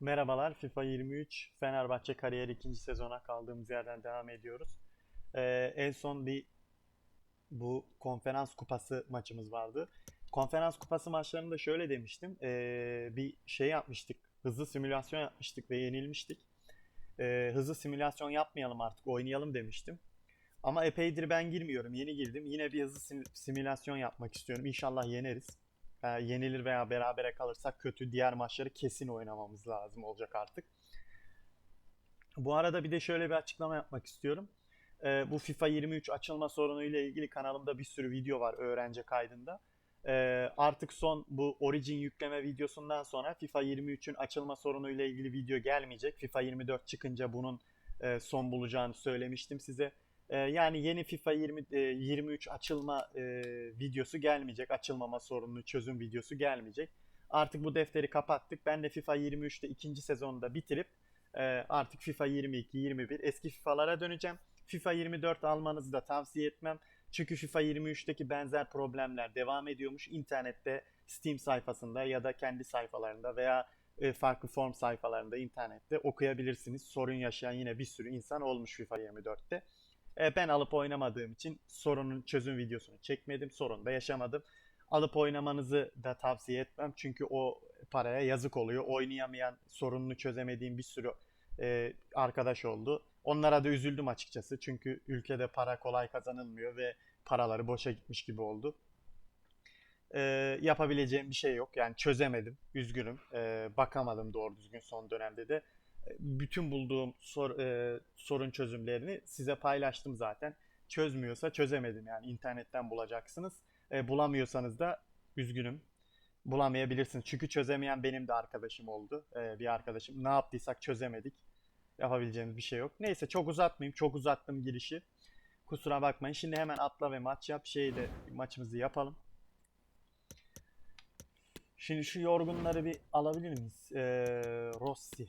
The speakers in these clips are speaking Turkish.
Merhabalar, FIFA 23 Fenerbahçe kariyer ikinci sezona kaldığımız yerden devam ediyoruz. Ee, en son bir bu konferans kupası maçımız vardı. Konferans kupası maçlarında şöyle demiştim. ee, bir şey yapmıştık, hızlı simülasyon yapmıştık ve yenilmiştik. Ee, hızlı simülasyon yapmayalım artık, oynayalım demiştim. Ama epeydir ben girmiyorum, yeni girdim. Yine bir hızlı sim- simülasyon yapmak istiyorum. İnşallah yeneriz. E, yenilir veya berabere kalırsak kötü diğer maçları kesin oynamamız lazım olacak artık. Bu arada bir de şöyle bir açıklama yapmak istiyorum. E, bu FIFA 23 açılma sorunu ile ilgili kanalımda bir sürü video var öğrenci kaydında. E, artık son bu Origin yükleme videosundan sonra FIFA 23'ün açılma sorunu ile ilgili video gelmeyecek. FIFA 24 çıkınca bunun e, son bulacağını söylemiştim size. E, yani yeni FIFA 20, e, 23 açılma e, videosu gelmeyecek. Açılmama sorununu çözüm videosu gelmeyecek. Artık bu defteri kapattık. Ben de FIFA 23'te ikinci sezonu da bitirip e, artık FIFA 22, 21 eski FIFA'lara döneceğim. FIFA 24 almanızı da tavsiye etmem. Çünkü FIFA 23'teki benzer problemler devam ediyormuş. İnternette, Steam sayfasında ya da kendi sayfalarında veya e, farklı form sayfalarında internette okuyabilirsiniz. Sorun yaşayan yine bir sürü insan olmuş FIFA 24'te. E, ben alıp oynamadığım için sorunun çözüm videosunu çekmedim. Sorun da yaşamadım. Alıp oynamanızı da tavsiye etmem. Çünkü o paraya yazık oluyor. Oynayamayan, sorununu çözemediğim bir sürü e, arkadaş oldu. Onlara da üzüldüm açıkçası. Çünkü ülkede para kolay kazanılmıyor ve paraları boşa gitmiş gibi oldu. E, yapabileceğim bir şey yok. Yani çözemedim. Üzgünüm. E, bakamadım doğru düzgün son dönemde de bütün bulduğum sor- e, sorun çözümlerini size paylaştım zaten. Çözmüyorsa çözemedim yani internetten bulacaksınız. E, bulamıyorsanız da üzgünüm. Bulamayabilirsiniz. Çünkü çözemeyen benim de arkadaşım oldu. E, bir arkadaşım. Ne yaptıysak çözemedik. Yapabileceğimiz bir şey yok. Neyse çok uzatmayayım. Çok uzattım girişi. Kusura bakmayın. Şimdi hemen atla ve maç yap. Şeyi de maçımızı yapalım. Şimdi şu yorgunları bir alabilir miyiz? E, Rossi.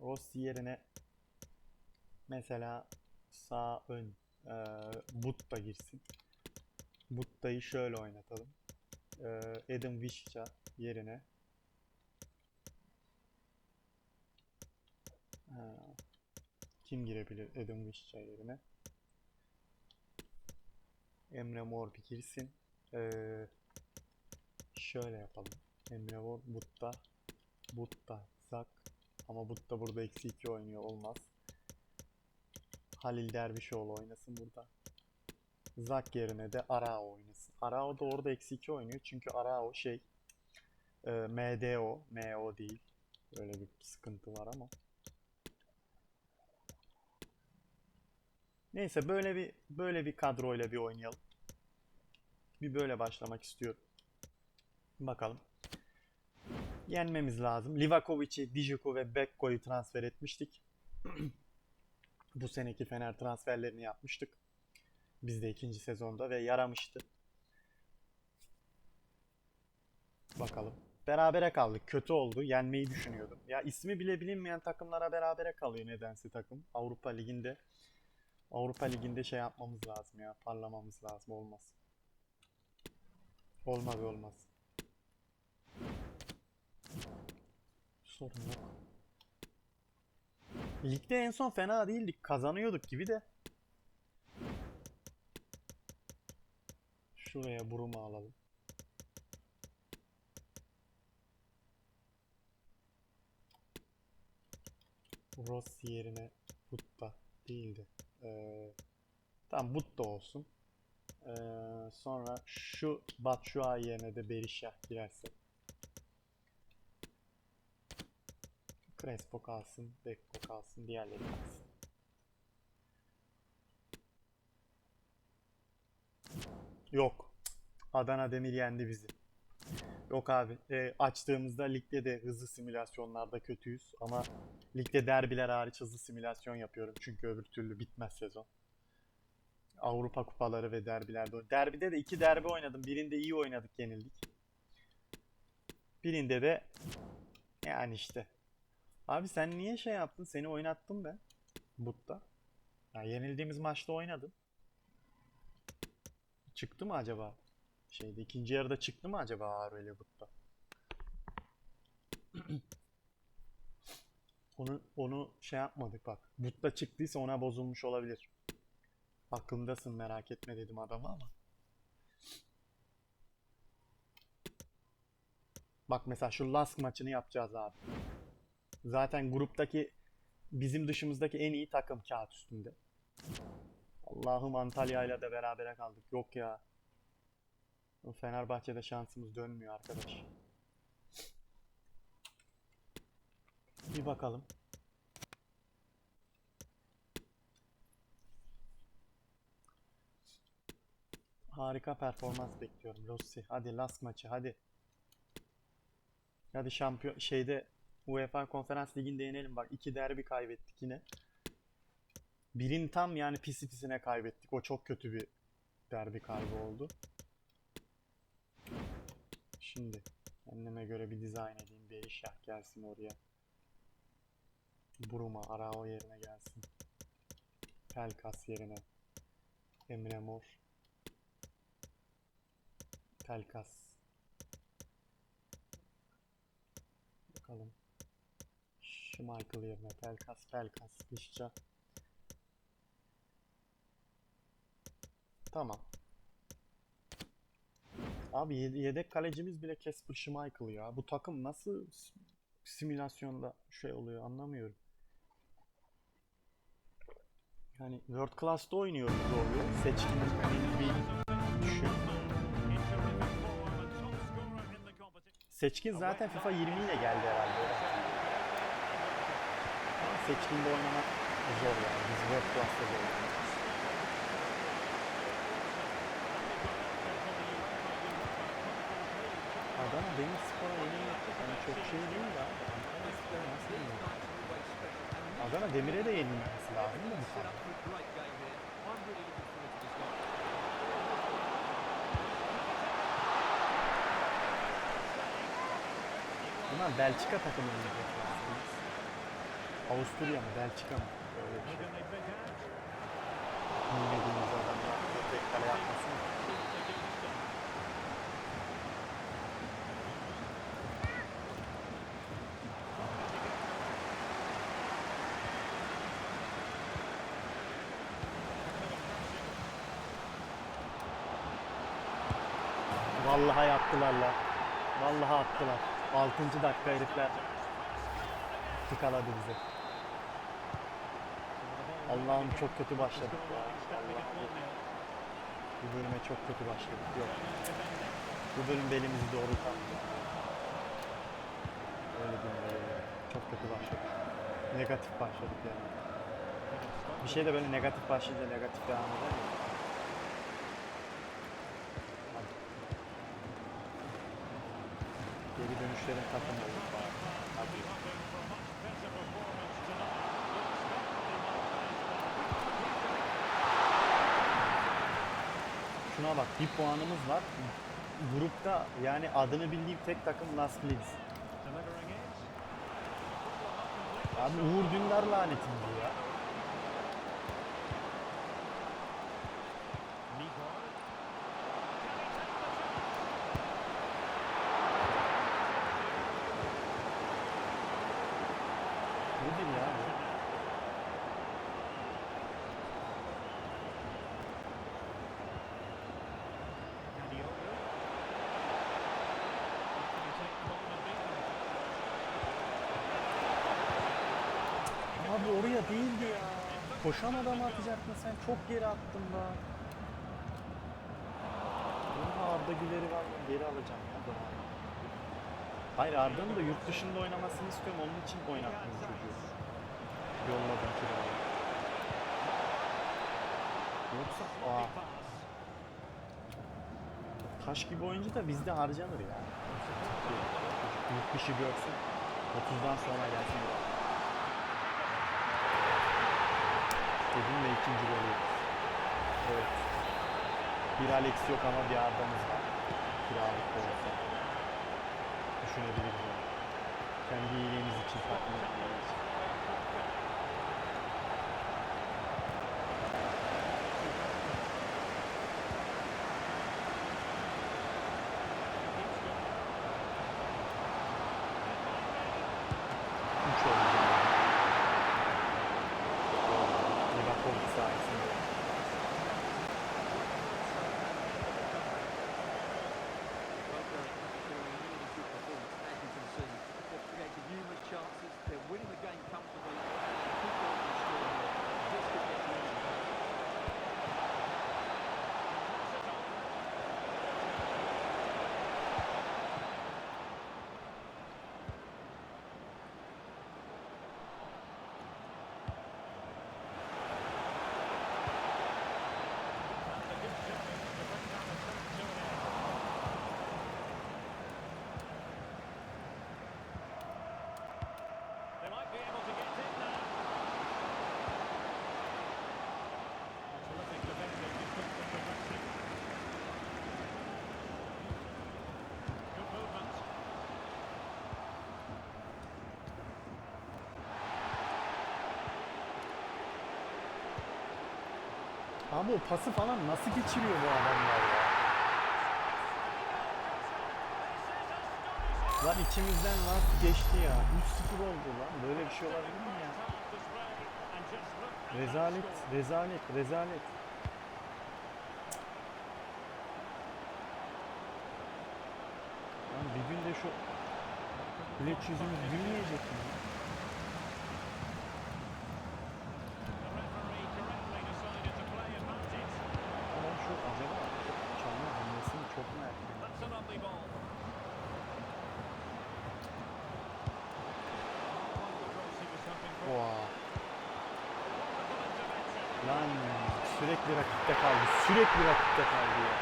Rossi yerine mesela sağ ön e, Butta girsin. Butta'yı şöyle oynatalım. E, Adam Vişça yerine Ha, kim girebilir Adam Vişça yerine? Emre Mor bir girsin. E, şöyle yapalım. Emre Mor, Butta, Butta, Zak, ama bu da burada eksi 2 oynuyor olmaz. Halil Dervişoğlu oynasın burada. Zak yerine de Arao oynasın. Arao da orada eksi 2 oynuyor çünkü Arao şey e, MDO, MO değil. Böyle bir sıkıntı var ama. Neyse böyle bir böyle bir kadroyla bir oynayalım. Bir böyle başlamak istiyorum. Bakalım yenmemiz lazım. Livakovic'i, Dijuku ve Bekko'yu transfer etmiştik. Bu seneki Fener transferlerini yapmıştık. Biz de ikinci sezonda ve yaramıştı. Bakalım. Berabere kaldık. Kötü oldu. Yenmeyi düşünüyordum. Ya ismi bile bilinmeyen takımlara berabere kalıyor nedense takım. Avrupa Ligi'nde Avrupa Ligi'nde şey yapmamız lazım ya. Parlamamız lazım. Olmaz. Olmaz olmaz. Sorun yok. Ligde en son fena değildik. Kazanıyorduk gibi de. Şuraya Burum'u alalım. Rossi yerine Butta değildi. Ee, tamam Butta olsun. Ee, sonra şu Batshuayi yerine de Berisha girerse. Crespo kalsın, Becco kalsın, diğerleri kalsın. Yok. Adana Demir yendi bizi. Yok abi. E, açtığımızda ligde de hızlı simülasyonlarda kötüyüz. Ama ligde derbiler hariç hızlı simülasyon yapıyorum. Çünkü öbür türlü bitmez sezon. Avrupa kupaları ve derbilerde. Derbide de iki derbi oynadım. Birinde iyi oynadık, yenildik. Birinde de yani işte Abi sen niye şey yaptın? Seni oynattım ben. Butta. Ya yenildiğimiz maçta oynadın. Çıktı mı acaba? Şeyde ikinci yarıda çıktı mı acaba Harvey ile Butta? Onu onu şey yapmadık bak. Butta çıktıysa ona bozulmuş olabilir. Aklımdasın merak etme dedim adama ama. Bak mesela şu Lask maçını yapacağız abi. Zaten gruptaki bizim dışımızdaki en iyi takım kağıt üstünde. Allah'ım Antalya ile de berabere kaldık. Yok ya. Fenerbahçe'de şansımız dönmüyor arkadaş. Bir bakalım. Harika performans bekliyorum Rossi. Hadi last maçı hadi. Hadi şampiyon şeyde UEFA Konferans Ligi'nde yenelim bak. iki derbi kaybettik yine. Birini tam yani pisi pisine kaybettik. O çok kötü bir derbi kaybı oldu. Şimdi kendime göre bir dizayn edeyim. Bir eşya gelsin oraya. Buruma, Arao yerine gelsin. Pelkas yerine. Emre Mor. Pelkas. Bakalım. Schmeichel yerine Pelkas, Pelkas, Vişça. Tamam. Abi ye- yedek kalecimiz bile Casper Schmeichel ya. Bu takım nasıl simülasyonda şey oluyor anlamıyorum. Yani World Class'ta oynuyoruz oluyor. Seçkinin bir düşün. Seçkin zaten FIFA 20 ile geldi herhalde. Seçkin'de oynamak zor yani. Biz World Class'ta zor oynuyoruz. Adana Demirspor'a yenilmek yani çok şey değil de. Ankara Spor nasıl yenilmek? Adana Demir'e de yenilmesi lazım da bu sene. Bunlar Belçika takımı mı diyeceksiniz? Avusturya mı? Belçika mı? Öyle bir şey. Bilmediğimiz adamlar tek kale yapmasın. Vallahi yaptılar la. Vallahi attılar. 6. dakika herifler tıkaladı bizi. Allah'ım çok kötü başladık ya. Bu bölüme çok kötü başladık. Yok. Bu bölüm belimizi doğrultan. Öyle böyle. Çok kötü başladık. Negatif başladık yani. Bir şey de böyle negatif başlayınca negatif devam eder ya. Geri dönüşlerin takımı olur bari. Hadi. Şuna bak bir puanımız var. Grupta yani adını bildiğim tek takım Las Leeds. Abi Uğur Dündar lanetim bu ya. Nedir ya bu? Abi oraya değildi ya. Koşan adamı atacaktın sen. Çok geri attın da. Bunun Arda Güler'i var ya geri alacağım ya. Daha. Hayır Arda'nın da yurt dışında oynamasını istiyorum. Onun için oynattım çocuğu. Yolladım kiraya. Yoksa aa, taş gibi oyuncu da bizde harcanır ya. Yurt dışı görsün. 30'dan sonra gelsin. Ve ikinci golü. Evet. Bir Alex yok ama bir Arda'mız var. Kiralık da olsa. Düşünebiliriz. Kendi iyiliğimiz için takım Abi o pası falan nasıl geçiriyor bu adamlar ya? Lan içimizden nasıl geçti ya? 3-0 oldu lan. Böyle bir şey olabilir mi ya? Rezalet, rezalet, rezalet. Lan bir gün de şu bilet yüzümüz gülmeyecek mi? ya? Ama şu acaba çalma hamlesini çok merak ediyorum. Oha. Lan sürekli rakipte kaldı. Sürekli rakipte kaldı ya.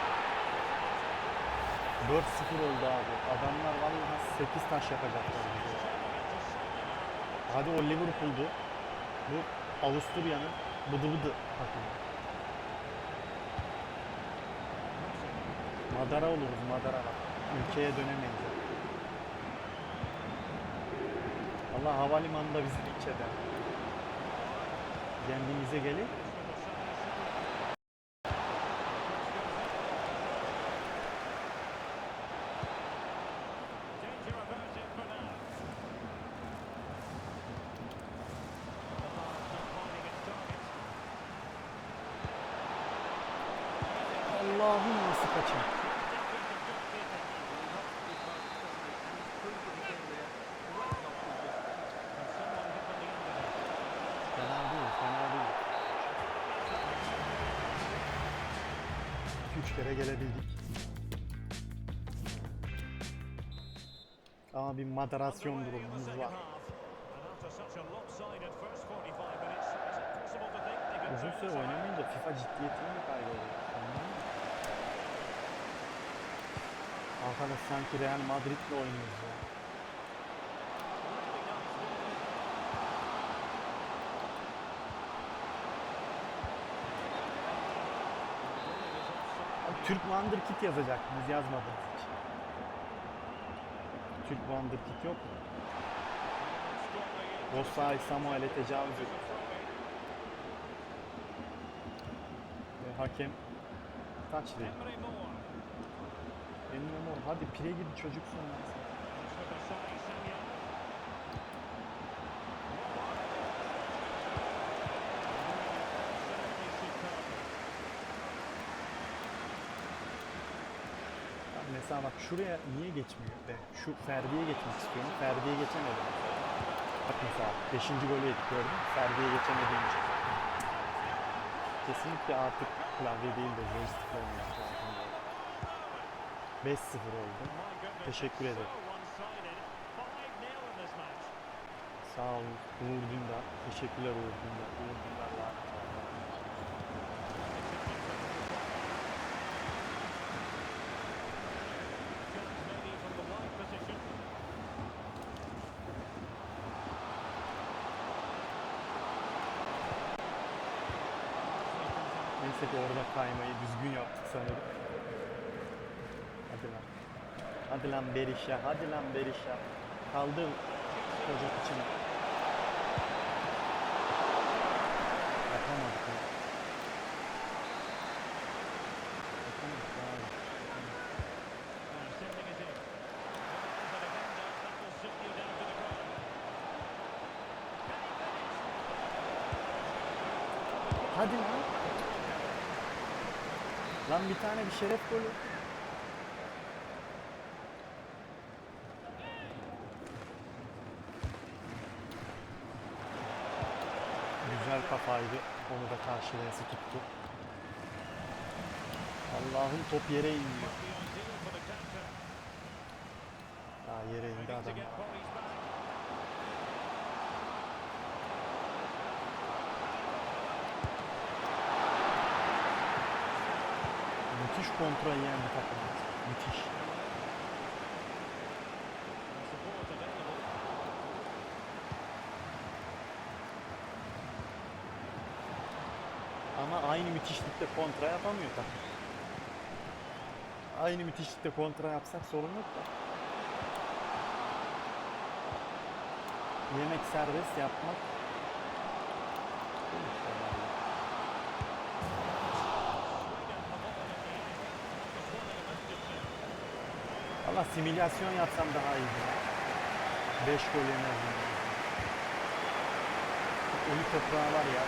4-0 oldu abi. Adamlar vallahi 8 taş yapacaklar bize. Hadi o Liverpool'du. Bu Avusturya'nın bıdı bıdı takımı. Madara oluruz Madara bak. Ülkeye dönemeyiz. Allah havalimanında bizi linç eder. Kendimize gelin. Allah'ım nasıl kaçar. Fena değil, fena değil. 2-3 kere gelebildik. Ama bir moderasyon durumumuz var. Uzun süre oynamayınca FIFA ciddiyetini mi kaybediyor? Arkadaş sanki Real Madrid'le oynuyoruz ya. Abi, Türk Wonderkid yazacaktınız yazmadınız hiç. Türk Wonderkid yok mu? Osay Samuel'e tecavüz etti. Ve hakem taç değil. Emre Mor hadi pire gibi çocuksun lan sen. Ya Mesela bak şuraya niye geçmiyor be? Şu Ferdi'ye geçmek istiyorum. Ferdi'ye geçemedim. Bak mesela 5. golü yedik gördün? Ferdi'ye geçemediğim için. Kesinlikle artık klavye değil de joystick olmak lazım. böyle. 5-0 oldu. Teşekkür ederim. Sağ ol Uğur Dündar. Teşekkürler Uğur Dündar. Uğur Dündar lanet olsun. Ki orada kaymayı düzgün yaptık sanırım. Hadi lan. Hadi lan Berisha, hadi lan Berisha. Kaldı çocuk için. Yapamadık ya. Hadi lan. Lan bir tane bir şeref golü. Güzel kafaydı. Onu da karşılayası tuttu. Allah'ım top yere iniyor. Aa yere indi adam. Müthiş kontra yiyen bir takım. Müthiş. Ama aynı müthişlikte kontra yapamıyor takım. Aynı müthişlikte kontra yapsak sorun yok da. Yemek serbest yapmak. değil? Valla simülasyon yapsam daha iyiydi. 5 gol yemezdim. Ölü toprağı var ya.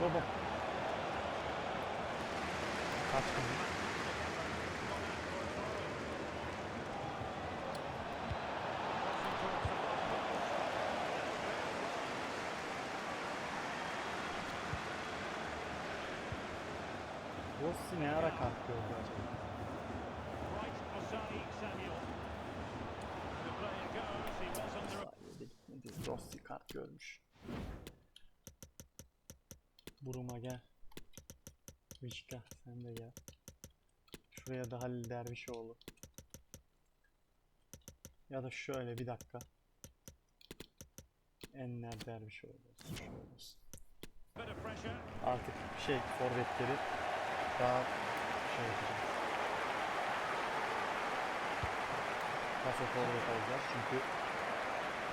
Baba. Kaç kızım? Sahilde gitmedi. Rossi kart görmüş. Buruma gel. Vişka sen de gel. Şuraya da Halil Dervişoğlu. Ya da şöyle bir dakika. Enler Dervişoğlu olsun. Şöyle olsun. Artık şey forvetleri daha. Paso forvet alacağız çünkü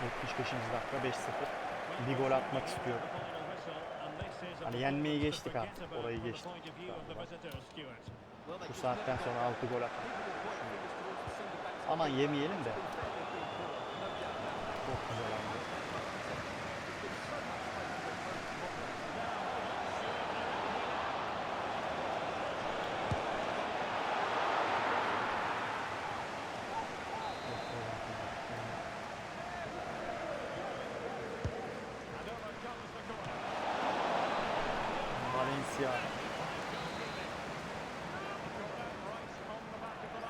75. dakika 5-0. Bir gol atmak istiyorum. Hani yenmeyi geçtik artık, orayı geçtik. Bu saatten sonra 6 gol atmak. Aman yemeyelim de. Çok güzel oldu. Çok güzel oldu. Valencia.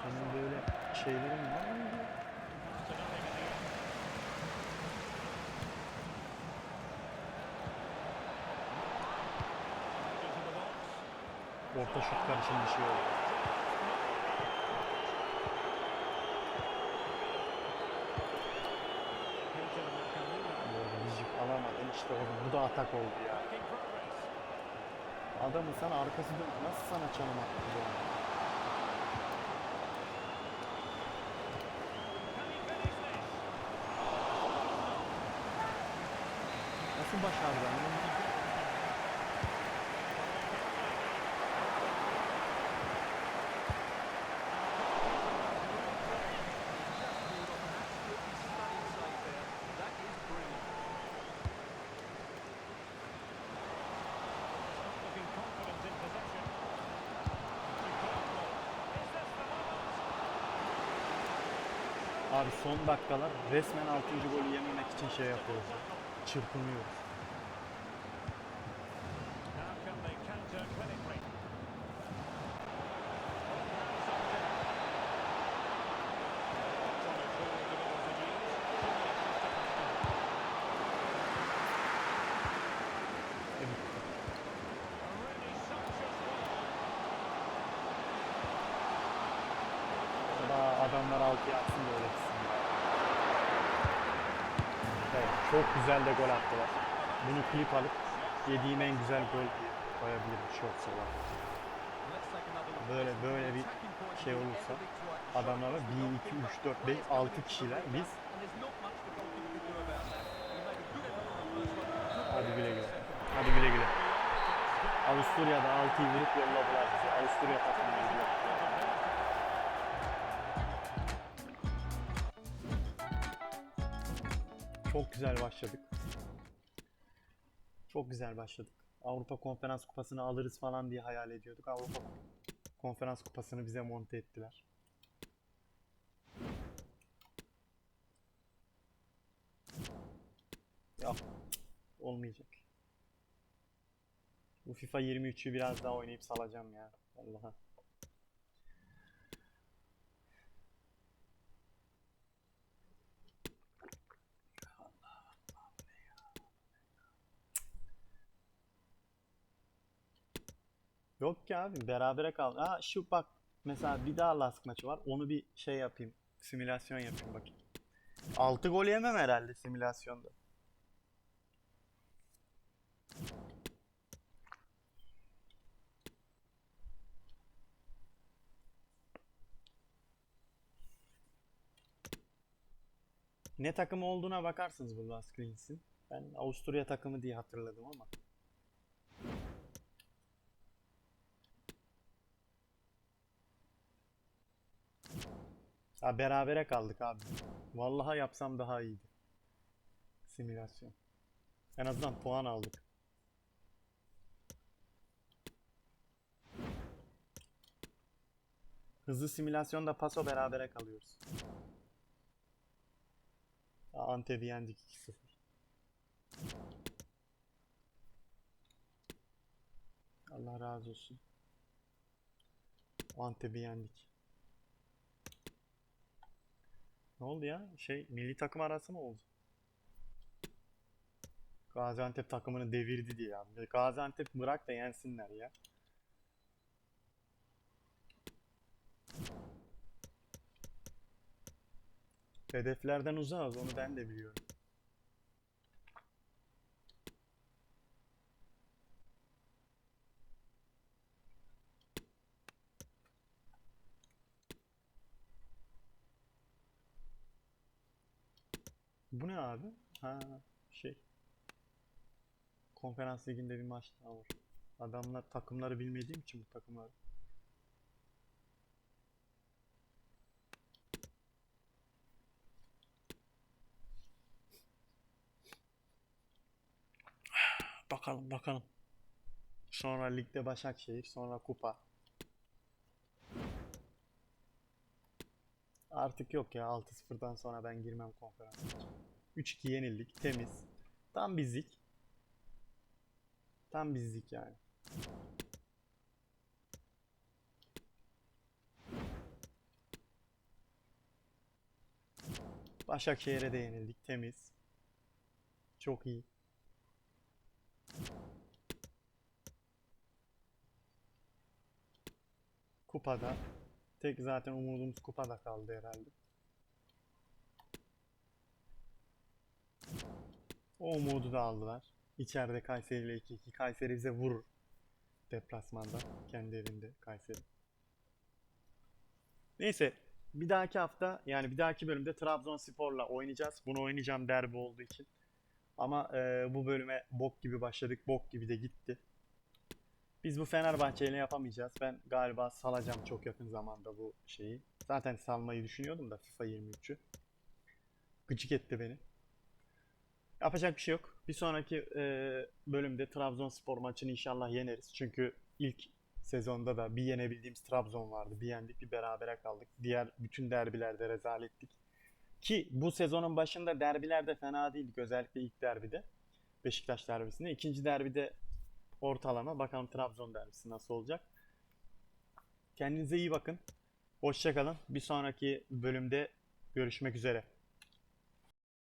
Senin böyle şeylerin var mıydı? Orta şut karışım bir şey oldu. Alamadın işte oldu. Bu da atak oldu ya. Adamın sana arkası dön. Nasıl sana çalım attı bu adam? Nasıl başardı ben? Abi son dakikalar resmen 6. golü yememek için şey yapıyoruz. ya. Çırpınıyoruz. Now can they counter clinically? Evet. Daha adamlar altı yatsın da öyle gitsin ya. Evet, çok güzel de gol attılar. Bunu klip alıp yediğim en güzel gol koyabilirim shorts olarak. Böyle böyle bir şey olursa adamlara 1, 2, 3, 4, 5, 6 kişiler biz Hadi güle güle. Hadi güle güle. Avusturya'da 6'yı vurup yolladılar bizi. Avusturya takımına Çok güzel başladık. Çok güzel başladık. Avrupa Konferans Kupası'nı alırız falan diye hayal ediyorduk. Avrupa Konferans Kupası'nı bize monte ettiler. Yok. Olmayacak. Bu FIFA 23'ü biraz daha oynayıp salacağım ya. Allah'a. Yok ki abi berabere kaldı. Ha şu bak mesela bir daha Lask maçı var. Onu bir şey yapayım. Simülasyon yapayım bakayım. 6 gol yemem herhalde simülasyonda. Ne takım olduğuna bakarsınız bu Last Greens'in. Ben Avusturya takımı diye hatırladım ama. Ha berabere kaldık abi. Vallahi yapsam daha iyiydi. Simülasyon. En azından puan aldık. Hızlı simülasyonda paso berabere kalıyoruz. Antep'i yendik 2-0. Allah razı olsun. Antep'i yendik. Ne oldu ya? Şey milli takım arası mı oldu? Gaziantep takımını devirdi diye abi. Gaziantep bırak da yensinler ya. Hedeflerden uzağız onu ben de biliyorum. Bu ne abi? Ha şey. Konferans liginde bir maç daha var. Adamlar takımları bilmediğim için bu takımları. Bakalım bakalım. Sonra ligde Başakşehir, sonra kupa. Artık yok ya 6-0'dan sonra ben girmem konferans maçı. 3-2 yenildik, temiz. Tam bizlik. Tam bizlik yani. Başakşehir'e de yenildik, temiz. Çok iyi. Kupada. Tek zaten umudumuz kupada kaldı herhalde. O umudu da aldılar. İçeride Kayseri ile 2-2. Kayseri bize vurur. Deplasmanda. Kendi evinde Kayseri. Neyse. Bir dahaki hafta yani bir dahaki bölümde Trabzonspor'la oynayacağız. Bunu oynayacağım derbi olduğu için. Ama e, bu bölüme bok gibi başladık. Bok gibi de gitti. Biz bu Fenerbahçe ile yapamayacağız. Ben galiba salacağım çok yakın zamanda bu şeyi. Zaten salmayı düşünüyordum da FIFA 23'ü. Gıcık etti beni. Yapacak bir şey yok. Bir sonraki e, bölümde Trabzonspor maçını inşallah yeneriz. Çünkü ilk sezonda da bir yenebildiğimiz Trabzon vardı. Bir yendik, bir berabere kaldık. Diğer bütün derbilerde rezalettik. Ki bu sezonun başında derbilerde fena değildik. Özellikle ilk derbide. Beşiktaş derbisinde. İkinci derbide ortalama. Bakalım Trabzon derbisi nasıl olacak. Kendinize iyi bakın. Hoşçakalın. Bir sonraki bölümde görüşmek üzere.